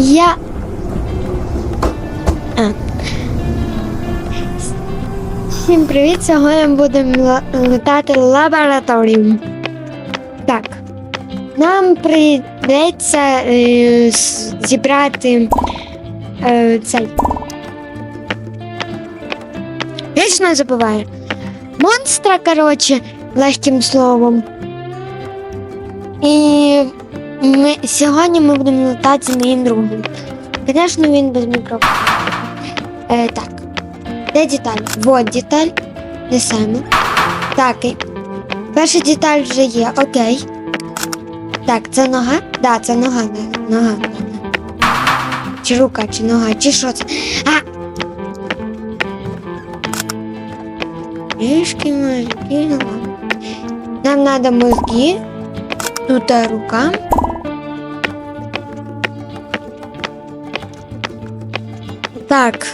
Я. А. Всім привіт! Сьогодні будемо летати лабораторію. Так. Нам прийдеться е, зібрати е, цей. Вічно забуваю. Монстра, коротше, легким словом. І ми, сьогодні ми будемо летати моїм другом. Звісно, він без мікрофону. Е, так. Де деталь? Вот деталь. Несемо. Так. Перша деталь вже є. Окей. Так, це нога? Да, це нога. Нога. Чи рука, чи нога, чи що це? А! Мишки, мозги. Нам надо мозги. Тут рука. Так.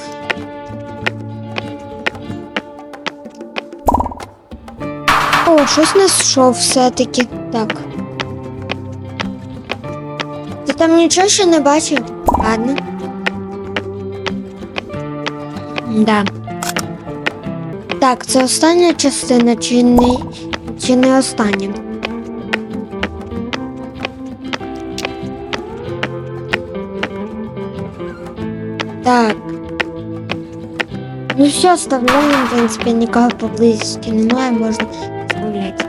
О, щось знайшов все-таки. Так. Ти там нічого ще не бачив? Ладно. Да. Так, це остання частина, чи не, чи не остання? Так. Ну все, оставляем, в принципе, никого поблизости немає, можна оставлять.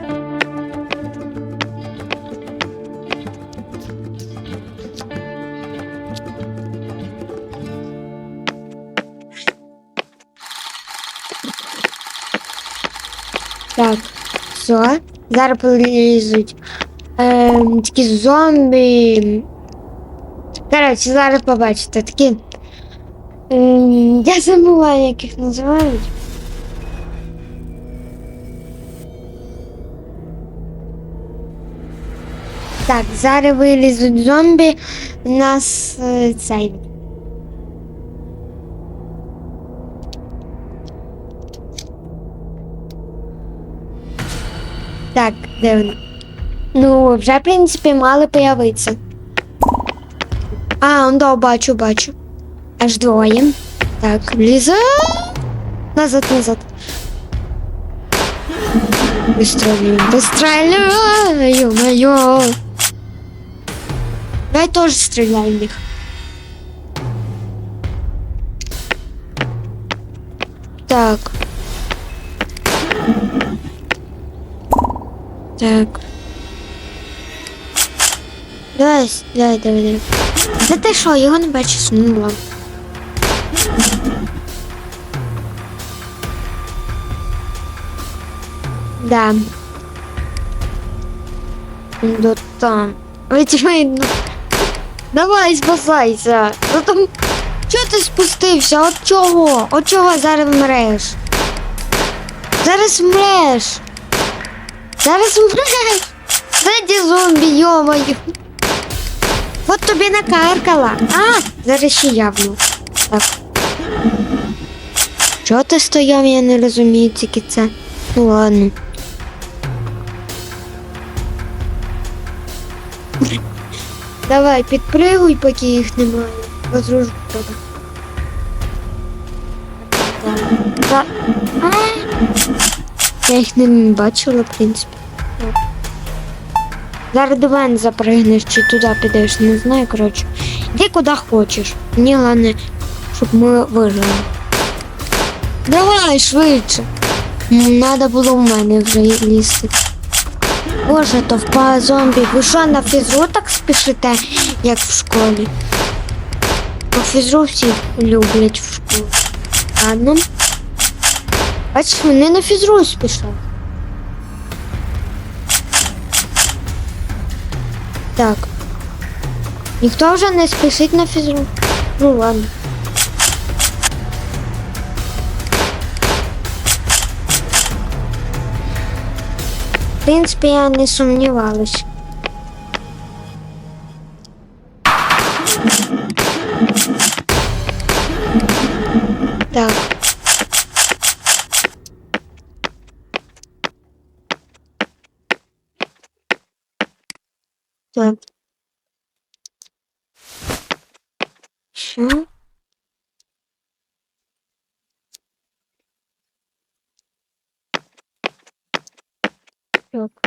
Так, все. Зараз полізуть. Ем, такі зомбі. Коротше, зараз побачите. Такі Ем, Я забуваю, як їх називають. Так, зараз вилізуть зомбі. У нас е, цей. Так, де вони? Ну, вже, в принципі, мали появитися. А, он да, бачу, бачу. Аж двоє. Так, ліза. Назад, назад. Выстрелю, выстрелю, ё-моё. Давай тоже стреляй в них. Так. Так. Давай, давай, давай, давай. Та ти що, його не бачиш? Ну ладно. Да. Да там. Видно. Давай спасайся. Ну там. Чого ти спустився? От чого? От чого зараз вмреш? Зараз вмреш. Зараз вмреш. Зайді зомбі, йомаю. От тобі накаркала. А, зараз ще явно. Так. Чого ти стояв, я не розумію тільки це. Ну ладно. Давай, підпригуй, поки їх немає. Розружу тебе. Я їх не бачила, в принципі. Зараз до мене запригнеш чи туди підеш, не знаю, коротше. Іди куди хочеш. Мені головне, щоб ми вижили. Давай швидше. М, Надо було в мене вже лізти. Боже, товпа зомбі. Ви що на фізру так спішите, як в школі? По фізру всі люблять в школі. Ладно. Бачиш, вони на фізру спішать. Так. Ніхто вже не спішить на фізру. Ну ладно. В принципі, я не сумнівалась. Так. Так. Все. Yok.